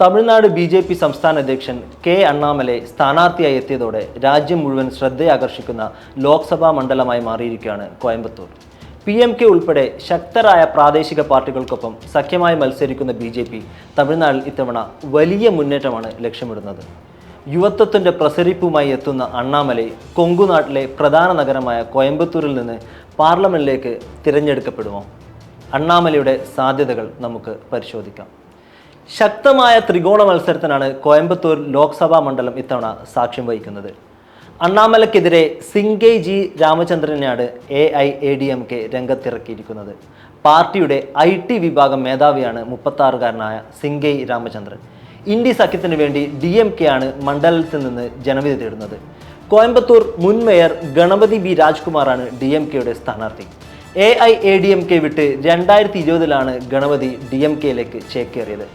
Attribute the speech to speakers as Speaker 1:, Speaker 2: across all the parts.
Speaker 1: Tamil Nadu B J P സംസ്ഥാന അധ്യക്ഷൻ K Annamalai സ്ഥാനാർത്ഥിയായി എത്തിയതോടെ രാജ്യം മുഴുവൻ ശ്രദ്ധയാകർഷിക്കുന്ന ലോക്സഭാ മണ്ഡലമായി മാറിയിരിക്കുകയാണ് കോയമ്പത്തൂർ. പി എം കെ ഉൾപ്പെടെ ശക്തരായ പ്രാദേശിക പാർട്ടികൾക്കൊപ്പം സഖ്യമായി മത്സരിക്കുന്ന ബി ജെ പി തമിഴ്നാട്ടിൽ ഇത്തവണ വലിയ മുന്നേറ്റമാണ് ലക്ഷ്യമിടുന്നത്. യുവത്വത്തിന്റെ പ്രസരിപ്പുമായി എത്തുന്ന അണ്ണാമലൈ കൊങ്കുനാട്ടിലെ പ്രധാന നഗരമായ കോയമ്പത്തൂരിൽ നിന്ന് പാർലമെന്റിലേക്ക് തിരഞ്ഞെടുക്കപ്പെടുമോ? അണ്ണാമലയുടെ സാധ്യതകൾ നമുക്ക് പരിശോധിക്കാം. ശക്തമായ ത്രികോണ മത്സരത്തിനാണ് കോയമ്പത്തൂർ ലോക്സഭാ മണ്ഡലം ഇത്തവണ സാക്ഷ്യം വഹിക്കുന്നത്. അണ്ണാമലക്കെതിരെ Singai G രാമചന്ദ്രനെയാണ് A I A D M K രംഗത്തിറക്കിയിരിക്കുന്നത്. പാർട്ടിയുടെ ഐ ടി വിഭാഗം മേധാവിയാണ് മുപ്പത്താറുകാരനായ സിംഗൈ രാമചന്ദ്രൻ. ഇന്ത്യ സഖ്യത്തിന് വേണ്ടി ഡി എം കെ ആണ് മണ്ഡലത്തിൽ നിന്ന് ജനവിധി തേടുന്നത്. കോയമ്പത്തൂർ മുൻ മേയർ ഗണപതി ബി രാജ്കുമാറാണ് ഡി എം കെയുടെ സ്ഥാനാർത്ഥി. A I A D M K വിട്ട് രണ്ടായിരത്തി ഇരുപതിലാണ് ഗണപതി ഡി എം കെയിലേക്ക് ചേക്കേറിയത്.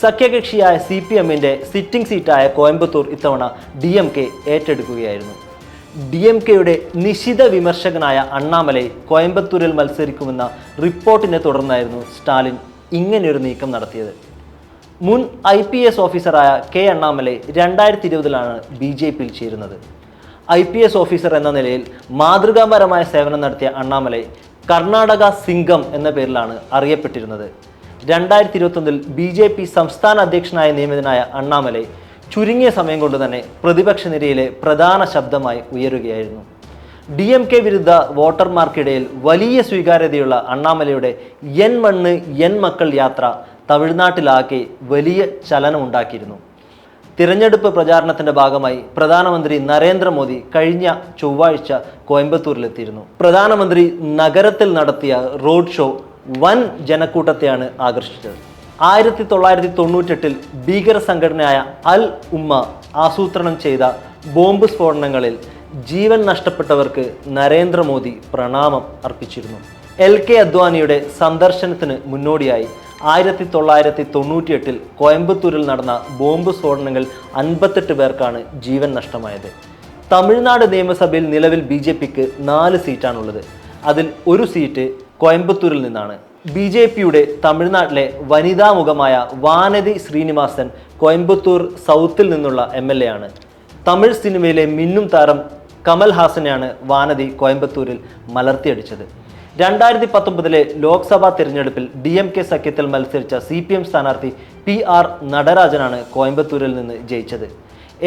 Speaker 1: സഖ്യകക്ഷിയായ സി പി എമ്മിന്റെ സിറ്റിംഗ് സീറ്റായ കോയമ്പത്തൂർ ഇത്തവണ ഡി എം കെ ഏറ്റെടുക്കുകയായിരുന്നു. ഡി എം കെയുടെ നിശിത വിമർശകനായ അണ്ണാമലൈ കോയമ്പത്തൂരിൽ മത്സരിക്കുമെന്ന റിപ്പോർട്ടിനെ തുടർന്നായിരുന്നു സ്റ്റാലിൻ ഇങ്ങനെയൊരു നീക്കം നടത്തിയത്. മുൻ ഐ പി എസ് ഓഫീസറായ കെ അണ്ണാമലൈ രണ്ടായിരത്തി ഇരുപതിലാണ് ബി ജെ പിയിൽ ചേരുന്നത്. ഐ പി എസ് ഓഫീസർ എന്ന നിലയിൽ മാതൃകാപരമായ സേവനം നടത്തിയ അണ്ണാമലൈ കർണാടക സിംഗം എന്ന പേരിലാണ് അറിയപ്പെട്ടിരുന്നത്. രണ്ടായിരത്തി ഇരുപത്തൊന്നിൽ ബി ജെ പി സംസ്ഥാന അധ്യക്ഷനായ നിയമിതനായ അണ്ണാമലൈ ചുരുങ്ങിയ സമയം കൊണ്ട് തന്നെ പ്രതിപക്ഷ നിരയിലെ പ്രധാന ശബ്ദമായി ഉയരുകയായിരുന്നു. ഡി എം കെ വിരുദ്ധ വോട്ടർമാർക്കിടയിൽ വലിയ സ്വീകാര്യതയുള്ള അണ്ണാമലയുടെ എൻ മണ്ണ് എൻ മക്കൾ യാത്ര തമിഴ്നാട്ടിലാകെ വലിയ ചലനമുണ്ടാക്കിയിരുന്നു. തിരഞ്ഞെടുപ്പ് പ്രചാരണത്തിന്റെ ഭാഗമായി പ്രധാനമന്ത്രി നരേന്ദ്രമോദി കഴിഞ്ഞ ചൊവ്വാഴ്ച കോയമ്പത്തൂരിലെത്തിയിരുന്നു. പ്രധാനമന്ത്രി നഗരത്തിൽ നടത്തിയ റോഡ് ഷോ വൻ ജനക്കൂട്ടത്തെയാണ് ആകർഷിച്ചത്. ആയിരത്തി തൊള്ളായിരത്തി തൊണ്ണൂറ്റെട്ടിൽ ഭീകര സംഘടനയായ അൽ ഉമ്മ ആസൂത്രണം ചെയ്ത ബോംബ് സ്ഫോടനങ്ങളിൽ ജീവൻ നഷ്ടപ്പെട്ടവർക്ക് നരേന്ദ്രമോദി പ്രണാമം അർപ്പിച്ചിരുന്നു. എൽ കെ അദ്വാനിയുടെ സന്ദർശനത്തിന് മുന്നോടിയായി ആയിരത്തി തൊള്ളായിരത്തി തൊണ്ണൂറ്റിയെട്ടിൽ കോയമ്പത്തൂരിൽ നടന്ന ബോംബ് സ്ഫോടനങ്ങൾ അൻപത്തെട്ട് പേർക്കാണ് ജീവൻ നഷ്ടമായത്. തമിഴ്നാട് നിയമസഭയിൽ നിലവിൽ ബി ജെ പിക്ക് നാല് സീറ്റാണുള്ളത്. അതിൽ ഒരു സീറ്റ് കോയമ്പത്തൂരിൽ നിന്നാണ്. ബി ജെ പിയുടെ തമിഴ്നാട്ടിലെ വനിതാ മുഖമായ വാനതി ശ്രീനിവാസൻ കോയമ്പത്തൂർ സൗത്തിൽ നിന്നുള്ള എം എൽ എ ആണ്. തമിഴ് സിനിമയിലെ മിന്നും താരം കമൽ ഹാസനെയാണ് വാനതി കോയമ്പത്തൂരിൽ മലർത്തിയടിച്ചത്. രണ്ടായിരത്തി പത്തൊമ്പതിലെ ലോക്സഭാ തിരഞ്ഞെടുപ്പിൽ ഡി എം കെ സഖ്യത്തിൽ മത്സരിച്ച സി പി എം സ്ഥാനാർത്ഥി പി ആർ നടരാജനാണ് കോയമ്പത്തൂരിൽ നിന്ന് ജയിച്ചത്.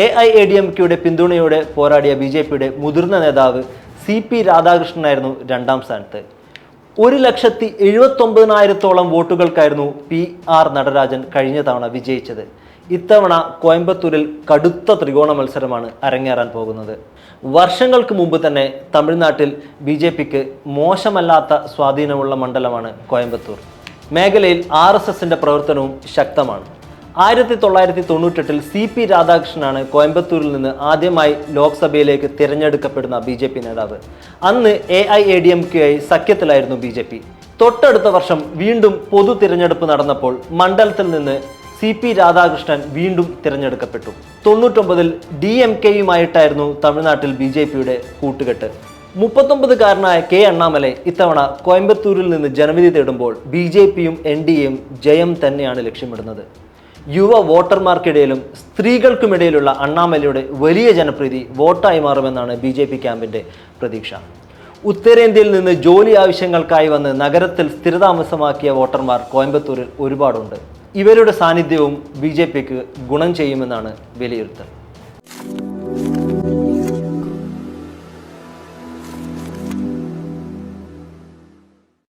Speaker 1: A I A D M കെയുടെ പിന്തുണയോടെ പോരാടിയ ബി ജെ പിയുടെ മുതിർന്ന നേതാവ് സി പി രാധാകൃഷ്ണനായിരുന്നു രണ്ടാം സ്ഥാനത്ത്. ഒരു ലക്ഷത്തി എഴുപത്തൊമ്പതിനായിരത്തോളം വോട്ടുകൾക്കായിരുന്നു പി ആർ നടരാജൻ കഴിഞ്ഞ തവണ വിജയിച്ചത്. ഇത്തവണ കോയമ്പത്തൂരിൽ കടുത്ത ത്രികോണ മത്സരമാണ് അരങ്ങേറാൻ പോകുന്നത്. വർഷങ്ങൾക്ക് മുമ്പ് തന്നെ തമിഴ്നാട്ടിൽ ബി ജെ പിക്ക് മോശമല്ലാത്ത സ്വാധീനമുള്ള മണ്ഡലമാണ് കോയമ്പത്തൂർ. മേഖലയിൽ ആർ എസ് എസിന്റെ പ്രവർത്തനവും ശക്തമാണ്. ആയിരത്തി തൊള്ളായിരത്തി തൊണ്ണൂറ്റെട്ടിൽ സി പി രാധാകൃഷ്ണനാണ് കോയമ്പത്തൂരിൽ നിന്ന് ആദ്യമായി ലോക്സഭയിലേക്ക് തിരഞ്ഞെടുക്കപ്പെടുന്ന ബി ജെ പി നേതാവ്. അന്ന് A I A D M കെയായി സഖ്യത്തിലായിരുന്നു ബി ജെ പി. തൊട്ടടുത്ത വർഷം വീണ്ടും പൊതു തിരഞ്ഞെടുപ്പ് നടന്നപ്പോൾ മണ്ഡലത്തിൽ നിന്ന് സി പി രാധാകൃഷ്ണൻ വീണ്ടും തിരഞ്ഞെടുക്കപ്പെട്ടു. തൊണ്ണൂറ്റൊമ്പതിൽ ഡി എം കെയുമായിട്ടായിരുന്നു തമിഴ്നാട്ടിൽ ബി ജെ പിയുടെ കൂട്ടുകെട്ട്. മുപ്പത്തൊമ്പതുകാരനായ കെ അണ്ണാമലെ ഇത്തവണ കോയമ്പത്തൂരിൽ നിന്ന് ജനവിധി തേടുമ്പോൾ ബി ജെ പിയും എൻ ഡി എയും ജയം തന്നെയാണ് ലക്ഷ്യമിടുന്നത്. യുവ വോട്ടർമാർക്കിടയിലും സ്ത്രീകൾക്കുമിടയിലുള്ള അണ്ണാമലയുടെ വലിയ ജനപ്രീതി വോട്ടായി മാറുമെന്നാണ് ബി ജെ പി ക്യാമ്പിന്റെ പ്രതീക്ഷ. ഉത്തരേന്ത്യയിൽ നിന്ന് ജോലി ആവശ്യങ്ങൾക്കായി വന്ന് നഗരത്തിൽ സ്ഥിരതാമസമാക്കിയ വോട്ടർമാർ കോയമ്പത്തൂരിൽ ഒരുപാടുണ്ട്. ഇവരുടെ സാന്നിധ്യവും ബി ജെ പിക്ക് ഗുണം ചെയ്യുമെന്നാണ് വിലയിരുത്തൽ.